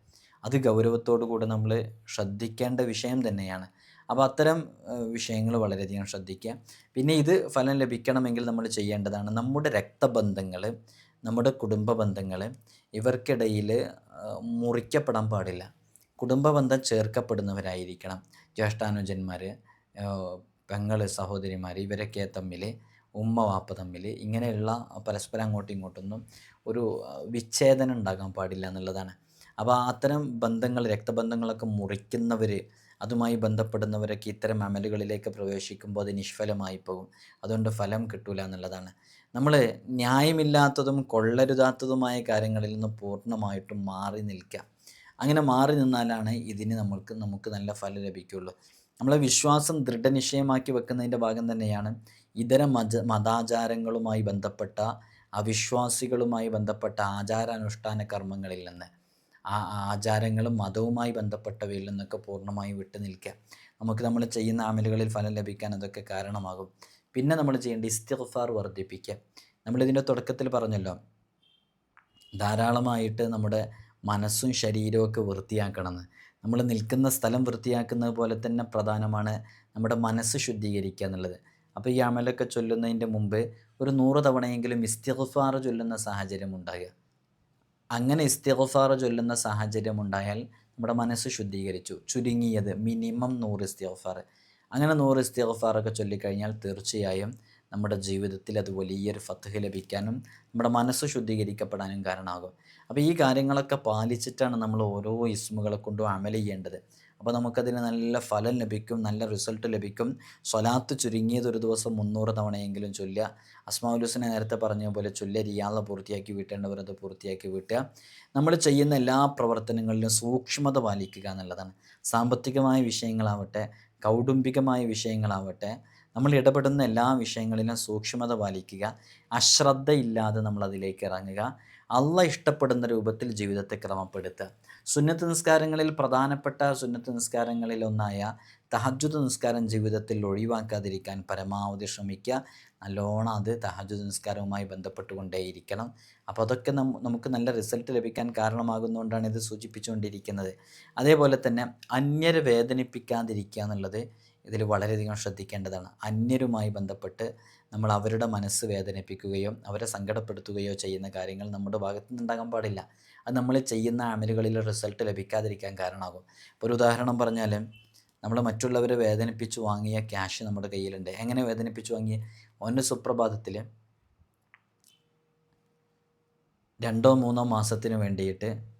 അത് ഗൗരവത്തോടു കൂടെ നമ്മൾ ശ്രദ്ധിക്കേണ്ട വിഷയം തന്നെയാണ്. അപ്പോൾ അത്തരം വിഷയങ്ങൾ വളരെയധികം ശ്രദ്ധിക്കുക. പിന്നെ ഇത് ഫലം ലഭിക്കണമെങ്കിൽ നമ്മൾ ചെയ്യേണ്ടതാണ് നമ്മുടെ രക്തബന്ധങ്ങൾ നമ്മുടെ കുടുംബ ബന്ധങ്ങൾ ഇവർക്കിടയിൽ മുറിക്കപ്പെടാൻ പാടില്ല. കുടുംബബന്ധം ചേർക്കപ്പെടുന്നവരായിരിക്കണം. ജ്യേഷ്ഠാനുജന്മാർ പെങ്ങൾ സഹോദരിമാർ ഇവരൊക്കെ തമ്മിൽ ഉമ്മ വാപ്പ തമ്മിൽ ഇങ്ങനെയുള്ള പരസ്പരം അങ്ങോട്ടും ഇങ്ങോട്ടൊന്നും ഒരു വിച്ഛേദനം ഉണ്ടാകാൻ പാടില്ല എന്നുള്ളതാണ്. അപ്പോൾ അത്തരം ബന്ധങ്ങൾ രക്തബന്ധങ്ങളൊക്കെ മുറിക്കുന്നവർ അതുമായി ബന്ധപ്പെടുന്നവരൊക്കെ ഇത്തരം അമലുകളിലേക്ക് പ്രവേശിക്കുമ്പോൾ അത് നിഷ്ഫലമായി പോകും. അതുകൊണ്ട് ഫലം കിട്ടൂല എന്നുള്ളതാണ്. നമ്മൾ ന്യായമില്ലാത്തതും കൊള്ളരുതാത്തതുമായ കാര്യങ്ങളിൽ നിന്ന് പൂർണമായിട്ടും മാറി നിൽക്കുക അങ്ങനെ മാറി നിന്നാലാണ് ഇതിന് നമ്മൾക്ക് നമുക്ക് നല്ല ഫലം ലഭിക്കുകയുള്ളൂ. നമ്മളെ വിശ്വാസം ദൃഢനിശ്ചയമാക്കി വെക്കുന്നതിന്റെ ഭാഗം തന്നെയാണ് ഇതര മത മതാചാരങ്ങളുമായി ബന്ധപ്പെട്ട അവിശ്വാസികളുമായി ബന്ധപ്പെട്ട ആചാരാനുഷ്ഠാന കർമ്മങ്ങളിൽ നിന്ന്. ആ ആചാരങ്ങളും മതവുമായി ബന്ധപ്പെട്ടവയിൽ നിന്നൊക്കെ പൂർണമായും വിട്ടു നിൽക്കുക. നമുക്ക് നമ്മൾ ചെയ്യുന്ന അമലുകളിൽ ഫലം ലഭിക്കാൻ അതൊക്കെ കാരണമാകും. പിന്നെ നമ്മൾ ചെയ്യേണ്ട ഇസ്തിഗ്ഫാർ വർദ്ധിപ്പിക്കുക. നമ്മളിതിന്റെ തുടക്കത്തിൽ പറഞ്ഞല്ലോ ധാരാളമായിട്ട് നമ്മുടെ മനസ്സും ശരീരവും ഒക്കെ വൃത്തിയാക്കണമെന്ന്. നമ്മൾ നിൽക്കുന്ന സ്ഥലം വൃത്തിയാക്കുന്നത് പോലെ തന്നെ പ്രധാനമാണ് നമ്മുടെ മനസ്സ് ശുദ്ധീകരിക്കുക എന്നുള്ളത്. അപ്പോൾ ഈ അമലൊക്കെ ചൊല്ലുന്നതിന്റെ മുമ്പ് ഒരു നൂറ് തവണയെങ്കിലും ഇസ്തിഗ്ഫാർ ചൊല്ലുന്ന സാഹചര്യം ഉണ്ടാകുക. അങ്ങനെ ഇസ്തിഗ്ഫാർ ചൊല്ലുന്ന സാഹചര്യം ഉണ്ടായാൽ നമ്മുടെ മനസ്സ് ശുദ്ധീകരിച്ചു. ചുരുങ്ങിയത് മിനിമം നൂറ് ഇസ്തിഗ്ഫാർ. അങ്ങനെ നൂറ് ഇസ്തിഗ്ഫാറൊക്കെ ചൊല്ലിക്കഴിഞ്ഞാൽ തീർച്ചയായും നമ്മുടെ ജീവിതത്തിൽ അത് വലിയൊരു ഫത്ഹ് ലഭിക്കാനും നമ്മുടെ മനസ്സ് ശുദ്ധീകരിക്കപ്പെടാനും കാരണമാകും. അപ്പോൾ ഈ കാര്യങ്ങളൊക്കെ പാലിച്ചിട്ടാണ് നമ്മൾ ഓരോ ഇസ്മുകളെ കൊണ്ടും അമൽ ചെയ്യേണ്ടത്. അപ്പോൾ നമുക്കതിന് നല്ല ഫലം ലഭിക്കും നല്ല റിസൾട്ട് ലഭിക്കും. സ്വലാത്ത് ചുരുങ്ങിയത് ഒരു ദിവസം മുന്നൂറ് തവണയെങ്കിലും ചൊല്ലുക. അസ്മാവുലുസിനെ നേരത്തെ പറഞ്ഞ പോലെ ചൊല്ലിയ റിയാള പൂർത്തിയാക്കി വീട്ടേണ്ടവർ പൂർത്തിയാക്കി വീട്ടുക. നമ്മൾ ചെയ്യുന്ന എല്ലാ പ്രവർത്തനങ്ങളിലും സൂക്ഷ്മത പാലിക്കുക എന്നുള്ളതാണ്. സാമ്പത്തികമായ വിഷയങ്ങളാവട്ടെ കൗടുംബികമായ വിഷയങ്ങളാവട്ടെ നമ്മൾ ഇടപെടുന്ന എല്ലാ വിഷയങ്ങളിലും സൂക്ഷ്മത പാലിക്കുക. അശ്രദ്ധയില്ലാതെ നമ്മൾ അതിലേക്ക് ഇറങ്ങുക. അള്ള ഇഷ്ടപ്പെടുന്ന രൂപത്തിൽ ജീവിതത്തെ ക്രമപ്പെടുത്തുക. സുന്നത്ത് നിസ്കാരങ്ങളിൽ പ്രധാനപ്പെട്ട സുന്നത്ത് നിസ്കാരങ്ങളിൽ ഒന്നായ തഹജുദ് നിസ്കാരം ജീവിതത്തിൽ ഒഴിവാക്കാതിരിക്കാൻ പരമാവധി ശ്രമിക്കുക. നല്ലോണം അത് തഹജുദ് നിസ്കാരവുമായി ബന്ധപ്പെട്ടുകൊണ്ടേയിരിക്കണം. അപ്പോൾ അതൊക്കെ നമുക്ക് നല്ല റിസൾട്ട് ലഭിക്കാൻ കാരണമാകുന്നതുകൊണ്ടാണ് ഇത് സൂചിപ്പിച്ചുകൊണ്ടിരിക്കുന്നത്. അതേപോലെ തന്നെ അന്യരെ വേദനിപ്പിക്കാതിരിക്കുക എന്നുള്ളത് ഇതിൽ വളരെയധികം ശ്രദ്ധിക്കേണ്ടതാണ്. അന്യരുമായി ബന്ധപ്പെട്ട് നമ്മൾ അവരുടെ മനസ്സ് വേദനിപ്പിക്കുകയോ അവരെ സങ്കടപ്പെടുത്തുകയോ ചെയ്യുന്ന കാര്യങ്ങൾ നമ്മുടെ ഭാഗത്തു നിന്നുണ്ടാകാൻ പാടില്ല. അത് നമ്മൾ ചെയ്യുന്ന അമലുകളിൽ റിസൾട്ട് ലഭിക്കാതിരിക്കാൻ കാരണമാകും. ഇപ്പോൾ ഒരു ഉദാഹരണം പറഞ്ഞാൽ നമ്മൾ മറ്റുള്ളവരെ വേദനിപ്പിച്ച് വാങ്ങിയ ക്യാഷ് നമ്മുടെ കയ്യിലുണ്ട്. എങ്ങനെ വേദനിപ്പിച്ച് വാങ്ങിയ? ഒന്ന് സുപ്രഭാതത്തിൽ രണ്ടോ മൂന്നോ മാസത്തിന് വേണ്ടിയിട്ട്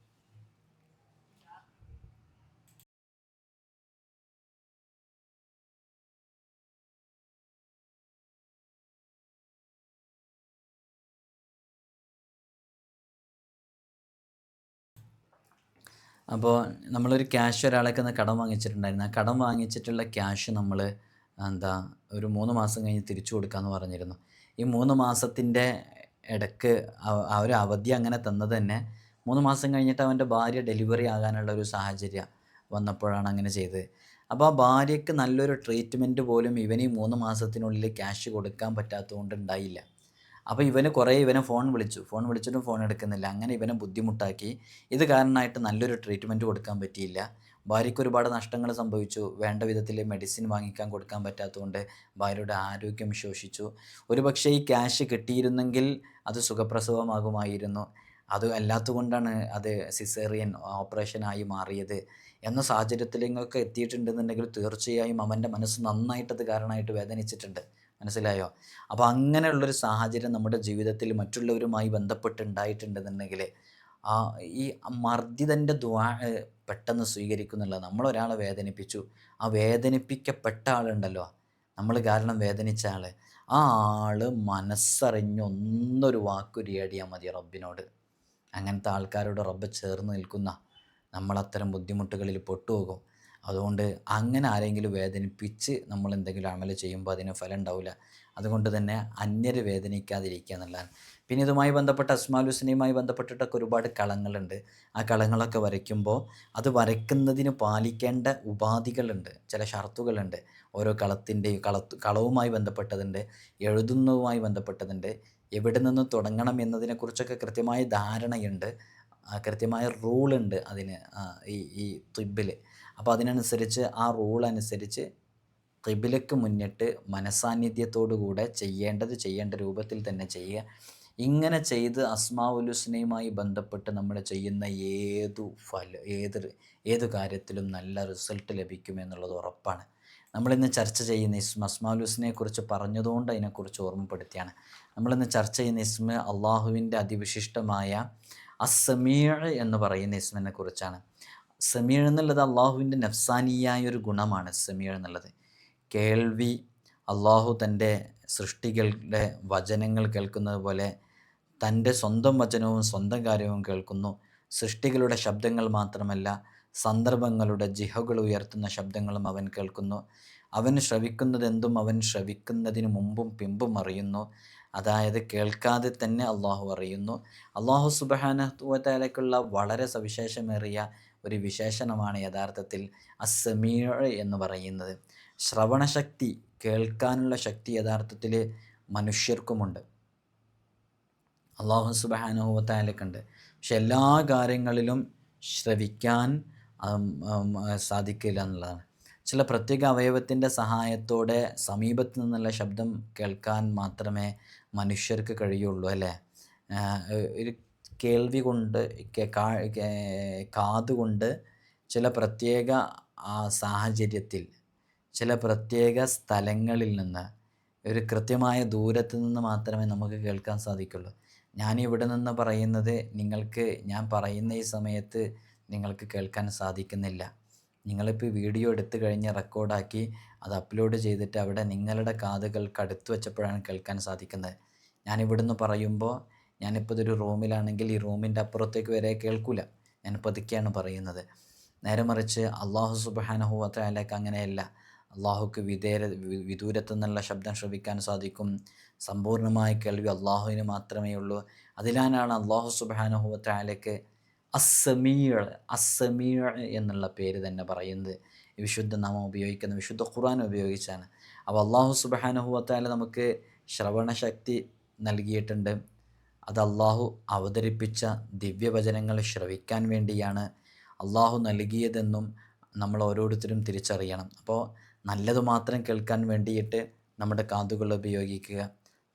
അപ്പോൾ നമ്മളൊരു ക്യാഷ് ഒരാളൊക്കെ നിന്ന് കടം വാങ്ങിച്ചിട്ടുണ്ടായിരുന്നു. ആ കടം വാങ്ങിച്ചിട്ടുള്ള ക്യാഷ് നമ്മൾ എന്താ ഒരു മൂന്ന് മാസം കഴിഞ്ഞ് തിരിച്ചു കൊടുക്കാമെന്ന് പറഞ്ഞിരുന്നു. ഈ മൂന്ന് മാസത്തിന്റെ ഇടയ്ക്ക് ആ ഒരു അവധി അങ്ങനെ തന്നത് തന്നെ മൂന്ന് മാസം കഴിഞ്ഞിട്ട് അവന്റെ ഭാര്യ ഡെലിവറി ആകാനുള്ള ഒരു സാഹചര്യം വന്നപ്പോഴാണ് അങ്ങനെ ചെയ്തത്. അപ്പോൾ ആ ഭാര്യയ്ക്ക് നല്ലൊരു ട്രീറ്റ്മെന്റ് പോലും ഇവന് മൂന്ന് മാസത്തിനുള്ളിൽ ക്യാഷ് കൊടുക്കാൻ പറ്റാത്തതുകൊണ്ട് ഉണ്ടായില്ല. അപ്പോൾ ഇവന് കുറേ ഇവനെ ഫോൺ വിളിച്ചു. ഫോൺ വിളിച്ചിട്ടും ഫോൺ എടുക്കുന്നില്ല. അങ്ങനെ ഇവനെ ബുദ്ധിമുട്ടാക്കി. ഇത് കാരണമായിട്ട് നല്ലൊരു ട്രീറ്റ്മെന്റ് കൊടുക്കാൻ പറ്റിയില്ല. ഭാര്യയ്ക്ക് ഒരുപാട് നഷ്ടങ്ങൾ സംഭവിച്ചു. വേണ്ട വിധത്തിൽ മെഡിസിൻ വാങ്ങിക്കാൻ കൊടുക്കാൻ പറ്റാത്തതുകൊണ്ട് ഭാര്യയുടെ ആരോഗ്യം ശോഷിച്ചു. ഒരു പക്ഷേ ഈ ക്യാഷ് കിട്ടിയിരുന്നെങ്കിൽ അത് സുഖപ്രസവമാകുമായിരുന്നു. അത് അല്ലാത്തതുകൊണ്ടാണ് അത് സിസേറിയൻ ഓപ്പറേഷനായി മാറിയത്. എന്ന സാഹചര്യത്തിലേക്കൊക്കെ എത്തിയിട്ടുണ്ടെന്നുണ്ടെങ്കിൽ തീർച്ചയായും അവന്റെ മനസ്സ് നന്നായിട്ടത് കാരണമായിട്ട് വേദനിച്ചിട്ടുണ്ട്. മനസ്സിലായോ? അപ്പോൾ അങ്ങനെയുള്ളൊരു സാഹചര്യം നമ്മുടെ ജീവിതത്തിൽ മറ്റുള്ളവരുമായി ബന്ധപ്പെട്ടുണ്ടായിട്ടുണ്ടെന്നുണ്ടെങ്കിൽ ആ ഈ മർദ്ദിതന്റെ ദ്വാ പെട്ടെന്ന് സ്വീകരിക്കുന്നില്ല നമ്മളൊരാളെ വേദനിപ്പിച്ചു. ആ വേദനിപ്പിക്കപ്പെട്ട ആളുണ്ടല്ലോ. നമ്മൾ കാരണം വേദനിച്ച ആൾ ആ ആൾ മനസ്സറിഞ്ഞ് ഒന്നൊരു വാക്കുരിയാടിയാൽ മതി റബ്ബിനോട്. അങ്ങനത്തെ ആൾക്കാരോട് റബ്ബ് ചേർന്ന് നിൽക്കുന്ന നമ്മളത്തരം ബുദ്ധിമുട്ടുകളിൽ പൊട്ടുപോകും. അതുകൊണ്ട് അങ്ങനെ ആരെങ്കിലും വേദനിപ്പിച്ച് നമ്മൾ എന്തെങ്കിലും അമൽ ചെയ്യുമ്പോൾ അതിന് ഫലം ഉണ്ടാവില്ല. അതുകൊണ്ട് തന്നെ അന്യരെ വേദനിക്കാതിരിക്കുക എന്നുള്ളതാണ്. പിന്നെ ഇതുമായി ബന്ധപ്പെട്ട അസ്മാലുസിനെയുമായി ബന്ധപ്പെട്ടിട്ടൊക്കെ ഒരുപാട് കളങ്ങളുണ്ട്. ആ കളങ്ങളൊക്കെ വരയ്ക്കുമ്പോൾ അത് വരയ്ക്കുന്നതിന് പാലിക്കേണ്ട ഉപാധികളുണ്ട്. ചില ഷർത്തുകളുണ്ട്. ഓരോ കളത്തിന്റെയും കളത്ത് കളവുമായി ബന്ധപ്പെട്ടതുണ്ട് എഴുതുന്നതുമായി ബന്ധപ്പെട്ടതുണ്ട് എവിടെ നിന്ന് തുടങ്ങണം എന്നതിനെക്കുറിച്ചൊക്കെ കൃത്യമായ ധാരണയുണ്ട്. കൃത്യമായ റൂളുണ്ട് അതിന് ഈ ഈ തുബിൽ അപ്പോൾ അതിനനുസരിച്ച് ആ റൂൾ അനുസരിച്ച് കിബിലക്ക് മുന്നിട്ട് മനസാന്നിധ്യത്തോടുകൂടെ ചെയ്യേണ്ടത് ചെയ്യേണ്ട രൂപത്തിൽ തന്നെ ചെയ്യുക. ഇങ്ങനെ ചെയ്ത് അസ്മാവുലുസ്നയുമായി ബന്ധപ്പെട്ട് നമ്മൾ ചെയ്യുന്ന ഏതു ഫല ഏത് ഏത് കാര്യത്തിലും നല്ല റിസൾട്ട് ലഭിക്കുമെന്നുള്ളത് ഉറപ്പാണ്. നമ്മളിന്ന് ചർച്ച ചെയ്യുന്ന ഇസ്മ അസ്മാലുസ്നെ പറഞ്ഞതുകൊണ്ട് അതിനെക്കുറിച്ച് ഓർമ്മപ്പെടുത്തിയാണ്. നമ്മളിന്ന് ചർച്ച ചെയ്യുന്ന ഇസ്മ അള്ളാഹുവിന്റെ അതിവിശിഷ്ടമായ അസമീഴ് എന്ന് പറയുന്ന ഇസ്മിനെ കുറിച്ചാണ്. സമീഴ് എന്നുള്ളത് അള്ളാഹുവിന്റെ നഫ്സാനിയായ ഒരു ഗുണമാണ് സമീർ എന്നുള്ളത്. കേൾവി അള്ളാഹു തന്റെ സൃഷ്ടികളുടെ വചനങ്ങൾ കേൾക്കുന്നത് പോലെ തന്റെ സ്വന്തം വചനവും സ്വന്തം കാര്യവും കേൾക്കുന്നു. സൃഷ്ടികളുടെ ശബ്ദങ്ങൾ മാത്രമല്ല സന്ദർഭങ്ങളുടെ ജിഹകൾ ഉയർത്തുന്ന ശബ്ദങ്ങളും അവൻ കേൾക്കുന്നു. അവൻ ശ്രവിക്കുന്നതെന്തും അവൻ ശ്രവിക്കുന്നതിന് മുമ്പും പിമ്പും അറിയുന്നു. അതായത് കേൾക്കാതെ തന്നെ അള്ളാഹു അറിയുന്നു. അള്ളാഹു സുബഹാനത്തുവത്തേക്കുള്ള വളരെ സവിശേഷമേറിയ ഒരു വിശേഷണമാണ് യഥാർത്ഥത്തിൽ അസമീ എന്ന് പറയുന്നത്. ശ്രവണശക്തി കേൾക്കാനുള്ള ശക്തി യഥാർത്ഥത്തിൽ മനുഷ്യർക്കുമുണ്ട്. അള്ളാഹു സുബഹാനുഭവത്തായാലൊക്കെ പക്ഷെ എല്ലാ കാര്യങ്ങളിലും ശ്രവിക്കാൻ സാധിക്കില്ല എന്നുള്ളതാണ്. ചില പ്രത്യേക അവയവത്തിന്റെ സഹായത്തോടെ സമീപത്ത് നിന്നുള്ള ശബ്ദം കേൾക്കാൻ മാത്രമേ മനുഷ്യർക്ക് കഴിയുള്ളൂ അല്ലേ? ഒരു കേൾവി കൊണ്ട് കാതുകൊണ്ട് ചില പ്രത്യേക സാഹചര്യത്തിൽ ചില പ്രത്യേക സ്ഥലങ്ങളിൽ നിന്ന് ഒരു കൃത്യമായ ദൂരത്ത് നിന്ന് മാത്രമേ നമുക്ക് കേൾക്കാൻ സാധിക്കുള്ളൂ. ഞാൻ ഇവിടെ നിന്ന് പറയുന്നത് നിങ്ങൾക്ക് ഞാൻ പറയുന്ന ഈ സമയത്ത് നിങ്ങൾക്ക് കേൾക്കാൻ സാധിക്കുന്നില്ല. നിങ്ങളിപ്പോൾ വീഡിയോ എടുത്തു കഴിഞ്ഞ് റെക്കോർഡാക്കി അത് അപ്ലോഡ് ചെയ്തിട്ട് അവിടെ നിങ്ങളുടെ കാതുകൾക്ക് അടുത്ത് വെച്ചപ്പോഴാണ് കേൾക്കാൻ സാധിക്കുന്നത്. ഞാനിവിടുന്ന് പറയുമ്പോൾ ഞാനിപ്പോൾ ഇതൊരു റൂമിലാണെങ്കിൽ ഈ റൂമിന്റെ അപ്പുറത്തേക്ക് വരെ കേൾക്കില്ല ഞാൻ പതുക്കെയാണ് പറയുന്നത്. നേരെ മറിച്ച് അള്ളാഹു സുബാനഹുവത്തേക്ക് അങ്ങനെയല്ല. അള്ളാഹുക്ക് വിധേര വി- വിദൂരത്തു നിന്നുള്ള ശബ്ദം ശ്രവിക്കാൻ സാധിക്കും. സമ്പൂർണമായ കേൾവി അള്ളാഹുവിന് മാത്രമേ ഉള്ളൂ. അതിലാനാണ് അള്ളാഹു സുബാനഹുവത്തേക്ക് അസമീർ അസമീർ എന്നുള്ള പേര് തന്നെ പറയുന്നത്. വിശുദ്ധ നാമം ഉപയോഗിക്കുന്ന വിശുദ്ധ ഖുർആൻ ഉപയോഗിച്ചാണ്. അപ്പോൾ അള്ളാഹു സുബാനഹുവത്താല നമുക്ക് ശ്രവണശക്തി നൽകിയിട്ടുണ്ട്. അത് അള്ളാഹു അവതരിപ്പിച്ച ദിവ്യവചനങ്ങൾ ശ്രവിക്കാൻ വേണ്ടിയാണ് അള്ളാഹു നൽകിയതെന്നും നമ്മൾ ഓരോരുത്തരും തിരിച്ചറിയണം. അപ്പോൾ നല്ലത് മാത്രം കേൾക്കാൻ വേണ്ടിയിട്ട് നമ്മുടെ കാതുകൾ ഉപയോഗിക്കുക.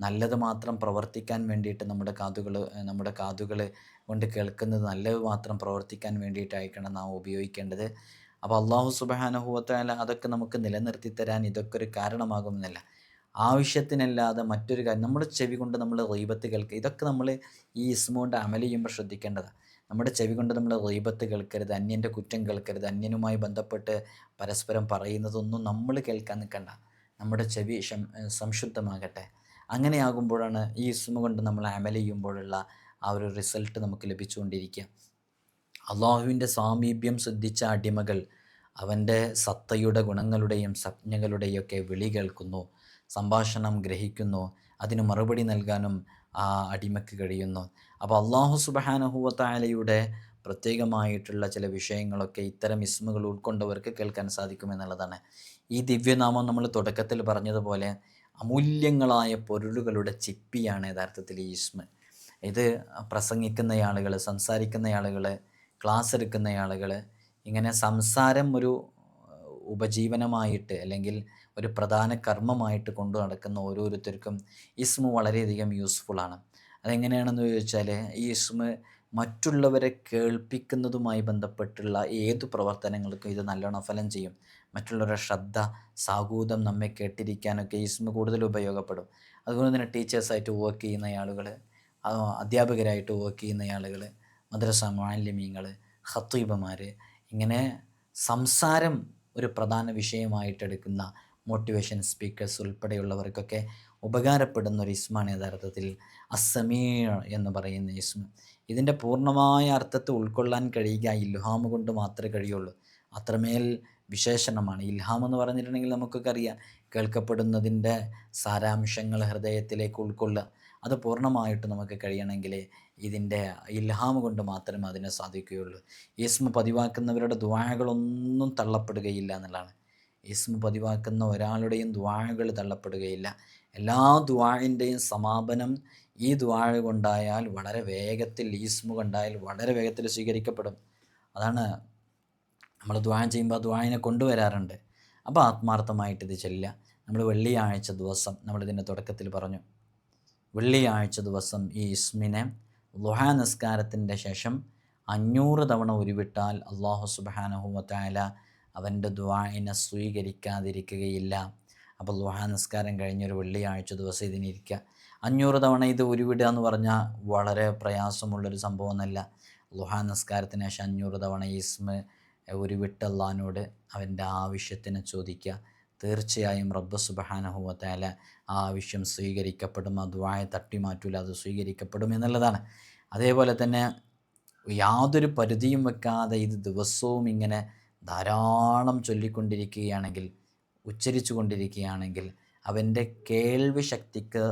നല്ലത് മാത്രം പ്രവർത്തിക്കാൻ വേണ്ടിയിട്ട് നമ്മുടെ കാതുകൾ നമ്മുടെ കാതുകൾ കൊണ്ട് കേൾക്കുന്നത് നല്ലത് മാത്രം പ്രവർത്തിക്കാൻ വേണ്ടിയിട്ടായിരിക്കണം നാം ഉപയോഗിക്കേണ്ടത്. അപ്പോൾ അള്ളാഹു സുബാനുഭവത്താല അതൊക്കെ നമുക്ക് നിലനിർത്തി തരാൻ ഇതൊക്കെ ഒരു കാരണമാകുമെന്നില്ല. ആവശ്യത്തിനല്ലാതെ മറ്റൊരു കാര്യം നമ്മുടെ ചെവി കൊണ്ട് നമ്മൾ റീബത്ത് കേൾക്കുക ഇതൊക്കെ നമ്മൾ ഈ ഇസ്മ കൊണ്ട് അമൽ ചെയ്യുമ്പോൾ ശ്രദ്ധിക്കേണ്ടതാണ് നമ്മുടെ ചെവി കൊണ്ട് നമ്മൾ റീബത്ത് കേൾക്കരുത് അന്യന്റെ കുറ്റം കേൾക്കരുത് അന്യനുമായി ബന്ധപ്പെട്ട് പരസ്പരം പറയുന്നതൊന്നും നമ്മൾ കേൾക്കാൻ നിൽക്കണ്ട നമ്മുടെ ചെവി സംശുദ്ധമാകട്ടെ. അങ്ങനെയാകുമ്പോഴാണ് ഈ ഇസ്മ കൊണ്ട് നമ്മൾ അമൽ ചെയ്യുമ്പോഴുള്ള ആ ഒരു റിസൾട്ട് നമുക്ക് ലഭിച്ചുകൊണ്ടിരിക്കുക. അള്ളാഹുവിന്റെ സാമീപ്യം ശ്രദ്ധിച്ച അടിമകൾ അവന്റെ സത്തയുടെ ഗുണങ്ങളുടെയും സംജ്ഞകളുടെയൊക്കെ വിളി കേൾക്കുന്നു. സംഭാഷണം ഗ്രഹിക്കുന്നു. അതിന് മറുപടി നൽകാനും ആ അടിമയ്ക്ക് കഴിയുന്നു. അപ്പോൾ അള്ളാഹു സുബഹാനഹുവത്തായാലയുടെ പ്രത്യേകമായിട്ടുള്ള ചില വിഷയങ്ങളൊക്കെ ഇത്തരം ഇസ്മുകൾ ഉൾക്കൊണ്ടവർക്ക് കേൾക്കാൻ സാധിക്കുമെന്നുള്ളതാണ്. ഈ ദിവ്യനാമം നമ്മൾ തുടക്കത്തിൽ പറഞ്ഞതുപോലെ അമൂല്യങ്ങളായ പൊരുളുകളുടെ ചിപ്പിയാണ് യഥാർത്ഥത്തിൽ ഈ ഇസ്മ. ഇത് പ്രസംഗിക്കുന്ന ആളുകൾ സംസാരിക്കുന്ന ആളുകൾ ക്ലാസ് എടുക്കുന്ന ആളുകൾ ഇങ്ങനെ സംസാരം ഒരു ഉപജീവനമായിട്ട് അല്ലെങ്കിൽ ഒരു പ്രധാന കർമ്മമായിട്ട് കൊണ്ടു നടക്കുന്ന ഓരോരുത്തർക്കും ഇസ്മ വളരെയധികം യൂസ്ഫുള്ളാണ് അതെങ്ങനെയാണെന്ന് ചോദിച്ചാൽ ഈ ഇസ്മ മറ്റുള്ളവരെ കേൾപ്പിക്കുന്നതുമായി ബന്ധപ്പെട്ടുള്ള ഏത് പ്രവർത്തനങ്ങൾക്കും ഇത് നല്ലോണം ഫലം ചെയ്യും. മറ്റുള്ളവരുടെ ശ്രദ്ധ സാഹൂതം നമ്മെ കേട്ടിരിക്കാനൊക്കെ ഇസ്മ കൂടുതൽ ഉപയോഗപ്പെടും. അതുകൊണ്ട് തന്നെ ടീച്ചേഴ്സായിട്ട് വർക്ക് ചെയ്യുന്ന ആളുകൾ അധ്യാപകരായിട്ട് വർക്ക് ചെയ്യുന്ന ആളുകൾ മദ്രസ മാലിന്യങ്ങൾ ഹത്തീബമാർ ഇങ്ങനെ സംസാരം ഒരു പ്രധാന വിഷയമായിട്ടെടുക്കുന്ന മോട്ടിവേഷൻ സ്പീക്കേഴ്സ് ഉൾപ്പെടെയുള്ളവർക്കൊക്കെ ഉപകാരപ്പെടുന്ന ഒരു ഇസ്മാണ് യഥാർത്ഥത്തിൽ അസമീർ എന്ന് പറയുന്ന ഇസ്മ. ഇതിന്റെ പൂർണമായ അർത്ഥത്തെ ഉൾക്കൊള്ളാൻ കഴിയുക ഇൽഹാമ് കൊണ്ട് മാത്രമേ കഴിയുള്ളൂ. അത്രമേൽ വിശേഷണമാണ്. ഇൽഹാം എന്ന് പറഞ്ഞിട്ടുണ്ടെങ്കിൽ നമുക്കൊക്കെ അറിയാം. കേൾക്കപ്പെടുന്നതിന്റെ സാരാംശങ്ങൾ ഹൃദയത്തിലേക്ക് ഉൾക്കൊള്ളുക. അത് പൂർണമായിട്ട് നമുക്ക് കഴിയണമെങ്കിൽ ഇതിന്റെ ഇൽഹാം കൊണ്ട് മാത്രമേ അതിനെ സാധിക്കുകയുള്ളൂ. ഈസ്മ പതിവാക്കുന്നവരുടെ ദ്വാഴകളൊന്നും തള്ളപ്പെടുകയില്ല എന്നുള്ളതാണ്. ഇസ്മ പതിവാക്കുന്ന ഒരാളുടെയും ദ്വാഴകൾ തള്ളപ്പെടുകയില്ല. എല്ലാ ദ്വാഴിന്റെയും സമാപനം ഈ ദ്വാഴ കൊണ്ടായാൽ വളരെ വേഗത്തിൽ ഈസ്മു കൊണ്ടായാൽ വളരെ വേഗത്തിൽ സ്വീകരിക്കപ്പെടും. അതാണ് നമ്മൾ ദ്വാഴം ചെയ്യുമ്പോൾ ദ്വാഴിനെ കൊണ്ടുവരാറുണ്ട്. അപ്പോൾ ആത്മാർത്ഥമായിട്ട് ഇത് ചെല്ലുക. നമ്മൾ വെള്ളിയാഴ്ച ദിവസം നമ്മളിതിന്റെ തുടക്കത്തിൽ പറഞ്ഞു. വെള്ളിയാഴ്ച ദിവസം ഈ ഇസ്മിനെ ലുഹാ നിസ്കാരത്തിന്റെ ശേഷം അഞ്ഞൂറ് തവണ ഉരുവിട്ടാൽ അള്ളാഹു സുബാനഹുവത്തായ അവന്റെ ദ്വായിനെ സ്വീകരിക്കാതിരിക്കുകയില്ല. അപ്പോൾ ലുഹാ നിസ്കാരം കഴിഞ്ഞൊരു വെള്ളിയാഴ്ച ദിവസം ഇതിനിരിക്കുക അഞ്ഞൂറ് തവണ ഇത് ഉരുവിടുക എന്ന് പറഞ്ഞാൽ വളരെ പ്രയാസമുള്ളൊരു സംഭവമൊന്നുമല്ല. ലുഹാ നിസ്കാരത്തിന് ശേഷം അഞ്ഞൂറ് തവണ ഈസ്മ ഉരുവിട്ട് അള്ളഹാനോട് അവന്റെ ആവശ്യത്തിന് ചോദിക്കുക. തീർച്ചയായും റബ്ബ് സുബഹാനഹുവത്താല ആ ആവശ്യം സ്വീകരിക്കപ്പെടും. ആ ദ്വായ തട്ടിമാറ്റൂല അത് സ്വീകരിക്കപ്പെടും എന്നുള്ളതാണ്. അതേപോലെ തന്നെ യാതൊരു പരിധിയും വെക്കാതെ ഇത് ദിവസവും ഇങ്ങനെ ധാരാളം ചൊല്ലിക്കൊണ്ടിരിക്കുകയാണെങ്കിൽ ഉച്ചരിച്ചു കൊണ്ടിരിക്കുകയാണെങ്കിൽ അവന്റെ കേൾവി ശക്തിക്ക്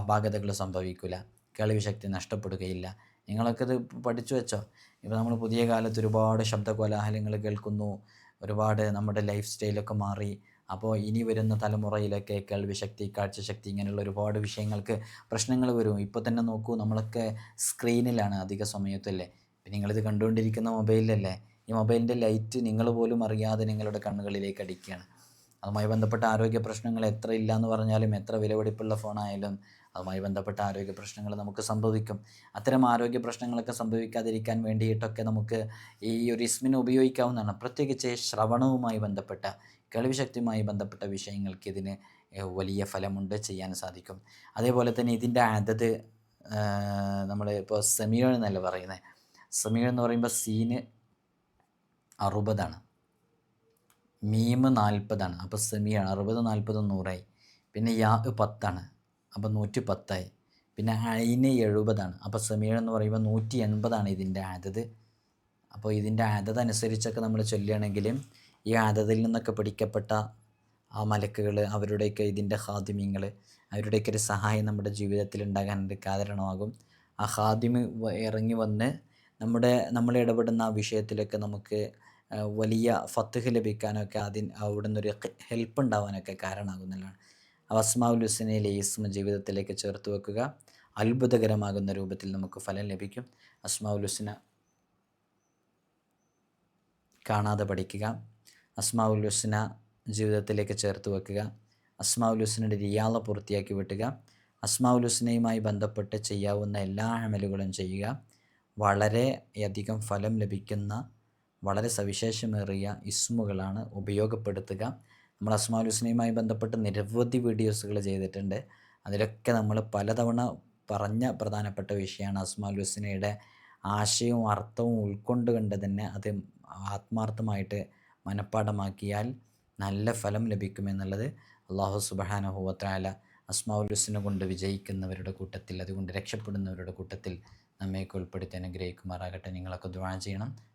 അപാകതകൾ സംഭവിക്കില്ല. കേൾവി ശക്തി നഷ്ടപ്പെടുകയില്ല. നിങ്ങളൊക്കെ ഇത് പഠിച്ചു വെച്ചോ? ഇപ്പോൾ നമ്മൾ പുതിയ കാലത്ത് ഒരുപാട് ശബ്ദ കോലാഹലങ്ങൾ കേൾക്കുന്നു. ഒരുപാട് നമ്മുടെ ലൈഫ് സ്റ്റൈലൊക്കെ മാറി. അപ്പോൾ ഇനി വരുന്ന തലമുറയിലൊക്കെ കേൾവി ശക്തി കാഴ്ചശക്തി ഇങ്ങനെയുള്ള ഒരുപാട് വിഷയങ്ങൾക്ക് പ്രശ്നങ്ങൾ വരും. ഇപ്പോൾ തന്നെ നോക്കൂ നമ്മളൊക്കെ സ്ക്രീനിലാണ് അധിക സമയത്തല്ലേ? ഇപ്പം നിങ്ങളിത് കണ്ടുകൊണ്ടിരിക്കുന്ന മൊബൈലിലല്ലേ? ഈ മൊബൈലിന്റെ ലൈറ്റ് നിങ്ങൾ പോലും അറിയാതെ നിങ്ങളുടെ കണ്ണുകളിലേക്ക് അടിക്കുകയാണ്. അതുമായി ബന്ധപ്പെട്ട ആരോഗ്യ പ്രശ്നങ്ങൾ എത്ര ഇല്ല എന്ന് പറഞ്ഞാലും എത്ര വിലപിടിപ്പുള്ള ഫോണായാലും അതുമായി ബന്ധപ്പെട്ട ആരോഗ്യ പ്രശ്നങ്ങൾ നമുക്ക് സംഭവിക്കും. അത്തരം ആരോഗ്യ പ്രശ്നങ്ങളൊക്കെ സംഭവിക്കാതിരിക്കാൻ വേണ്ടിയിട്ടൊക്കെ നമുക്ക് ഈ ഒരു ഇസ്മിന് ഉപയോഗിക്കാവുന്നതാണ്. പ്രത്യേകിച്ച് ശ്രവണവുമായി ബന്ധപ്പെട്ട കേൾവിശക്തിയുമായി ബന്ധപ്പെട്ട വിഷയങ്ങൾക്ക് ഇതിന് വലിയ ഫലമുണ്ട് ചെയ്യാൻ സാധിക്കും. അതേപോലെ തന്നെ ഇതിന്റെ അതത് നമ്മൾ ഇപ്പോൾ സെമിയോൾ എന്നല്ല പറയുന്നത്? സെമിയോൾ എന്ന് പറയുമ്പോൾ സീന് അറുപതാണ്. മീമ് നാൽപ്പതാണ്. അപ്പോൾ സെമിയാണ് അറുപത് നാൽപ്പത് നൂറായി. പിന്നെ യാ പത്താണ്. അപ്പോൾ നൂറ്റി പത്തായി. പിന്നെ അയിന് എഴുപതാണ്. അപ്പോൾ സെമിയൾ എന്ന് പറയുമ്പോൾ നൂറ്റി എൺപതാണ് ഇതിന്റെ ആദത്. അപ്പോൾ ഇതിന്റെ ആദത് അനുസരിച്ചൊക്കെ നമ്മൾ ചൊല്ലുകയാണെങ്കിൽ ഈ ആദതിൽ നിന്നൊക്കെ പിടിക്കപ്പെട്ട ആ മലക്കുകൾ അവരുടെയൊക്കെ ഇതിന്റെ ഹാദിമ്യങ്ങൾ അവരുടെയൊക്കെ ഒരു സഹായം നമ്മുടെ ജീവിതത്തിൽ ഉണ്ടാകാൻ ഒരു കാരണമാകും. ആ ഹാദിമ് ഇറങ്ങി വന്ന് നമ്മുടെ നമ്മൾ ഇടപെടുന്ന ആ വിഷയത്തിലൊക്കെ നമുക്ക് വലിയ ഫത്തുഹ് ലഭിക്കാനൊക്കെ അതിന് അവിടെ നിന്നൊരു ഹെൽപ്പ് ഉണ്ടാവാനൊക്കെ കാരണമാകുന്നതാണ് അവസ്മാവുൽ ഹുസനയിലെ ജീവിതത്തിലേക്ക് ചേർത്ത് വെക്കുക. അത്ഭുതകരമാകുന്ന രൂപത്തിൽ നമുക്ക് ഫലം ലഭിക്കും. അസ്മാവുൽ ഹുസന കാണാതെ പഠിക്കുക. അസ്മാവുൽ ഹുസന ജീവിതത്തിലേക്ക് ചേർത്ത് വെക്കുക. അസ്മാവുൽ ഹുസനയുടെ റിയാള പൂർത്തിയാക്കി വിട്ടുക. അസ്മാവുൽ ഹുസനയുമായി ബന്ധപ്പെട്ട് ചെയ്യാവുന്ന എല്ലാ അമലുകളും ചെയ്യുക. വളരെയധികം ഫലം ലഭിക്കുന്ന വളരെ സവിശേഷമേറിയ ഇസ്മുകളാണ് ഉപയോഗപ്പെടുത്തുക. നമ്മൾ അസ്മാൽ ഹുസ്നയുമായി ബന്ധപ്പെട്ട് നിരവധി വീഡിയോസുകൾ ചെയ്തിട്ടുണ്ട്. അതിലൊക്കെ നമ്മൾ പലതവണ പറഞ്ഞ പ്രധാനപ്പെട്ട വിഷയമാണ് അസ്മാൽ ഹുസ്നയുടെ ആശയവും അർത്ഥവും ഉൾക്കൊണ്ട് കണ്ട് തന്നെ അത് ആത്മാർത്ഥമായിട്ട് മനഃപ്പാഠമാക്കിയാൽ നല്ല ഫലം ലഭിക്കുമെന്നുള്ളത് അള്ളാഹു സുബാനഹുവത്തായ അസ്മാവുൽ ഹുസ്നെ കൊണ്ട് വിജയിക്കുന്നവരുടെ കൂട്ടത്തിൽ അതുകൊണ്ട് രക്ഷപ്പെടുന്നവരുടെ കൂട്ടത്തിൽ നമ്മയൊക്കെ ഉൾപ്പെടുത്തി അനുഗ്രഹിക്കുമാറാകട്ടെ. നിങ്ങളൊക്കെ ദ്വാ ചെയ്യണം.